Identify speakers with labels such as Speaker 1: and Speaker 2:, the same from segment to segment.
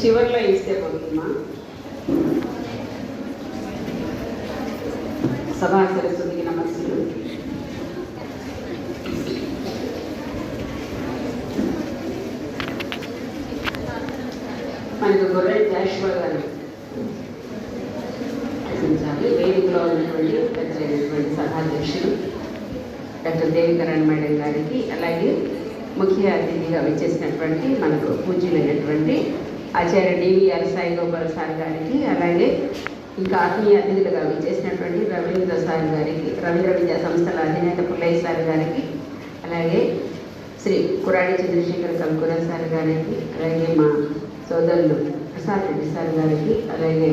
Speaker 1: చివరిలో ఇస్తే పోతుందా సభా సరస్వతికి నమస్సులు. మనకు గొర్రె జాషువా గారు ప్రశంసాలి వేదికలో ఉన్నటువంటి పెద్దలైనటువంటి సభాధ్యక్షులు డాక్టర్ దేవికరణ్ మేడం గారికి అలాగే ముఖ్య అతిథిగా వచ్చేసినటువంటి మనకు పూజలైనటువంటి ఆచార్య డివిఆర్ సాయి గోపాల్ సార్ గారికి అలాగే ఇంకా ఆత్మీయ అతిథులుగా విచ్చేసినటువంటి రవీంద్ర సార్ గారికి రవీంద్ర విద్యా సంస్థల అధినేత పుల్లయ్య సార్ గారికి అలాగే శ్రీ కురాడి చంద్రశేఖర్ కంకూర సార్ గారికి అలాగే మా సోదరులు ప్రసాద్ రెడ్డి సార్ గారికి అలాగే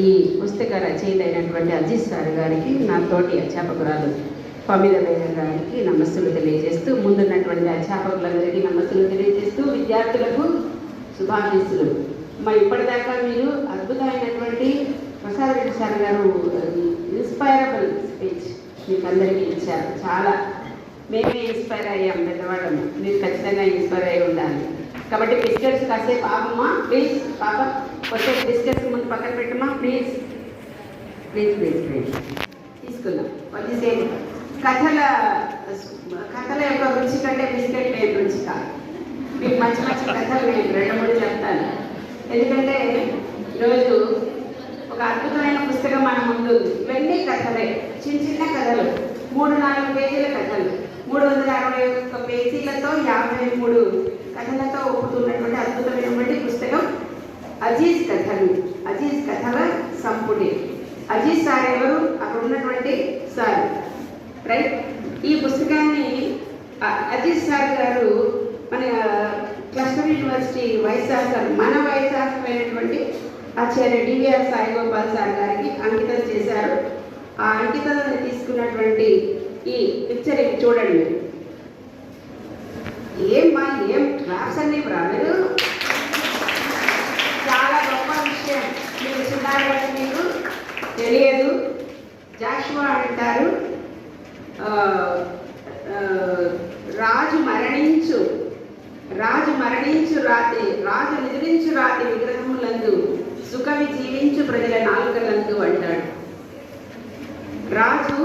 Speaker 1: ఈ పుస్తక రచయిత అయినటువంటి అజిత్ సార్ గారికి నా తోటి అధ్యాపకురాలు పమిద బేగ గారికి నమస్సులు తెలియజేస్తూ ముందున్నటువంటి అధ్యాపకులందరికీ నమస్సులు తెలియజేస్తూ విద్యార్థులకు శుభాశీస్సులు మరి ఇప్పటిదాకా మీరు అద్భుతమైనటువంటి ప్రసాద్ రెడ్డి సార్ గారు ఇన్స్పైరబుల్ స్పీచ్ మీకు అందరికీ ఇచ్చారు. చాలా మేమే ఇన్స్పైర్ అయ్యాం పెద్దవాళ్ళము మీరు ఖచ్చితంగా ఇన్స్పైర్ అయి ఉండాలి. కాబట్టి బిస్కెట్స్ కాసేపు ఆగమ్మా. ప్లీజ్ పాప కొంచెం బిస్కెట్స్ ముందు పక్కన పెట్టమ్మా. ప్లీజ్. Please please please. తీసుకుందాం. కొద్దిసేపు. కథల కథల యొక్క రుచి కంటే బిస్కెట్ లేని రుచి కాదు. మీకు మంచి మంచి కథలు నేను రెండు మూడు చెప్తాను. ఎందుకంటే ఈరోజు ఒక అద్భుతమైన పుస్తకం మన ముందు ఇవన్నీ కథలే. చిన్న చిన్న కథలు. మూడు నాలుగు పేజీల కథలు. మూడు వందల అరవై ఒక్క పేజీలతో యాభై మూడు కథలతో ఒప్పుతున్నటువంటి అద్భుతమైనటువంటి పుస్తకం అజీజ్ కథలు. అజీజ్ కథల సంపుటి. అజీజ్ సార్ ఎవరు? అక్కడ ఉన్నటువంటి సార్. రైట్? ఈ పుస్తకాన్ని అజీజ్ సార్ గారు మన క్లస్టర్ యూనివర్సిటీ వైశాఖ మన వైశాఖమైనటువంటి ఆచార్య డివిఆర్ సాయిగోపాల్ సార్ గారికి అంకితం చేశారు. ఆ అంకితాన్ని తీసుకున్నటువంటి ఈ పిక్చర్ ఇవి చూడండి. మీరు. మా ఏం క్లాస్ అన్ని రాలేదు చాలా గొప్ప విషయం. మీరు చిన్నారు మీకు తెలియదు. జాషువా అంటారు. రాజు రాజు మరణించు రాతి రాజు నిద్రించు రాతి విగ్రహములందు సుఖవి జీవించు ప్రజల నాలుకలందు అంటాడు. రాజు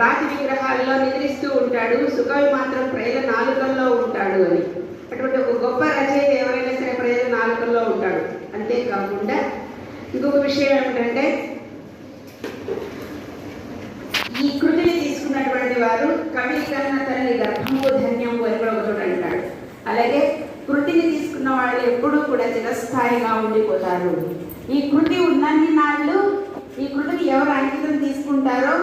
Speaker 1: రాతి విగ్రహాల్లో నిద్రిస్తూ ఉంటాడు సుఖవి మాత్రం ప్రజల నాలుకల్లో ఉంటాడు అని. అటువంటి ఒక గొప్ప రచయిత ఎవరైనా సరే ప్రజల నాలుకల్లో ఉంటాడు. అంతేకాకుండా ఇంకొక విషయం ఏమిటంటే ఈ కృతిని తీసుకున్నటువంటి వారు కవి కన్న తల్లి గర్భము ధన్యము అని కూడా అలాగే కృతిని తీసుకున్న వాళ్ళు ఎప్పుడూ కూడా చిరస్థాయిగా ఉండిపోతారు. ఈ కృతి ఉన్నన్ని నాళ్ళు ఈ కృతిని ఎవరు అంకితం తీసుకుంటారో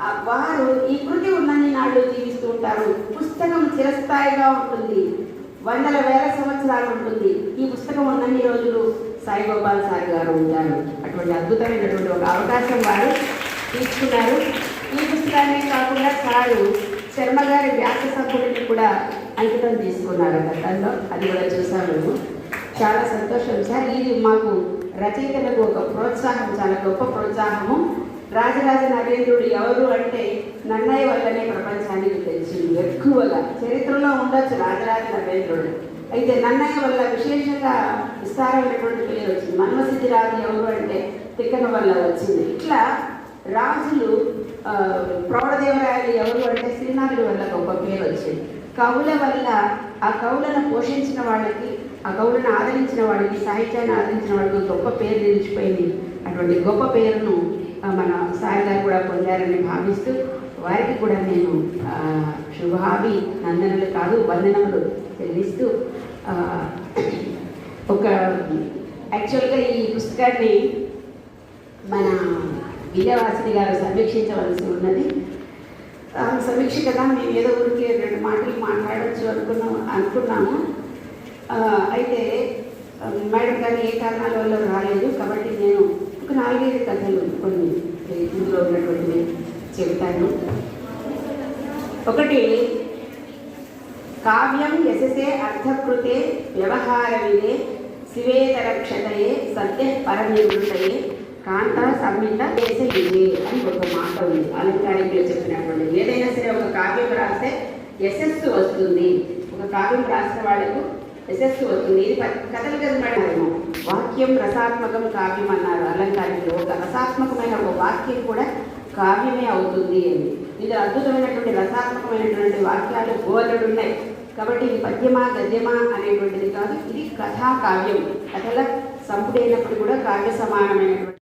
Speaker 1: ఆ వారు ఈ కృతి ఉన్నన్ని నాళ్ళు జీవిస్తూ ఉంటారు. పుస్తకం చిరస్థాయిగా ఉంటుంది. వందల వేల సంవత్సరాలు ఉంటుంది. ఈ పుస్తకం ఉన్నన్ని రోజులు సాయిగోపాల్ సార్ గారు ఉంటారు. అటువంటి అద్భుతమైనటువంటి ఒక అవకాశం వారు తీసుకున్నారు. ఈ పుస్తకాన్ని కాకుండా సారు శర్మ గారి వ్యాస సంపుటిని కూడా అంకితం తీసుకున్నారు గతంలో అది కూడా చూసాం మేము. చాలా సంతోషం సార్. ఇది మాకు రచయితలకు ఒక ప్రోత్సాహం చాలా గొప్ప ప్రోత్సాహము. రాజరాజ నరేంద్రుడు ఎవరు అంటే నన్నయ్య వల్లనే ప్రపంచానికి తెలిసింది. ఎక్కువగా చరిత్రలో ఉండొచ్చు రాజరాజ నరేంద్రుడు. అయితే నన్నయ్య వల్ల విశేషంగా విస్తారమైనటువంటి పేరు వచ్చింది. మన్మసిద్ధి రాజు ఎవరు అంటే తిక్కన వల్ల వచ్చింది. ఇట్లా రాజులు ప్రౌఢదేవరాయలు ఎవరు అంటే శ్రీనాథుడి వల్ల గొప్ప పేరు వచ్చింది. కవుల వల్ల ఆ కవులను పోషించిన వాళ్ళకి ఆ కవులను ఆదరించిన వాడికి సాహిత్యాన్ని ఆదరించిన వాడికి గొప్ప పేరు నిలిచిపోయింది. అటువంటి గొప్ప పేరును మన సాయి గారు కూడా పొందారని భావిస్తూ వారికి కూడా నేను శుభాభి నందనలు కాదు వందనములు చెల్లిస్తూ ఒక యాక్చువల్గా ఈ పుస్తకాన్ని మన విజయవాసిని గారు సమీక్షించవలసి ఉన్నది. సమీక్ష కదా మేము ఏదో ఊరికి రెండు మాటలు మాట్లాడవచ్చు అనుకున్నాం అనుకున్నాము. అయితే మేడం గారు ఏ కారణాల వల్ల రాలేదు కాబట్టి నేను ఒక నాలుగైదు కథలు కొన్ని ఇందులో ఉన్నటువంటివి చెబుతాను. ఒకటి కావ్యం యశసే అర్థకృతే వ్యవహారవిదే శివేతరక్షతయే సత్య పరనివృతయే కాంత సంహిత దేశ అని ఒక మాట ఉంది. అలంకారికలు చెప్పినటువంటి ఏదైనా సరే ఒక కావ్యం రాస్తే యశస్సు వస్తుంది. ఒక కావ్యం రాసిన వాళ్ళకు యశస్సు వస్తుంది. ఇది కథలు కదా వాక్యం రసాత్మకం కావ్యం అన్నారు. అలంకారికులు. ఒక రసాత్మకమైన ఒక వాక్యం కూడా కావ్యమే అవుతుంది అని. ఇది అద్భుతమైనటువంటి రసాత్మకమైనటువంటి వాక్యాలు బోలెడు ఉన్నాయి. కాబట్టి ఇది పద్యమా గద్యమా అనేటువంటిది కాదు. ఇది కథా కావ్యం. కథల సంపుడైనప్పుడు కూడా కావ్య సమానమైనటువంటి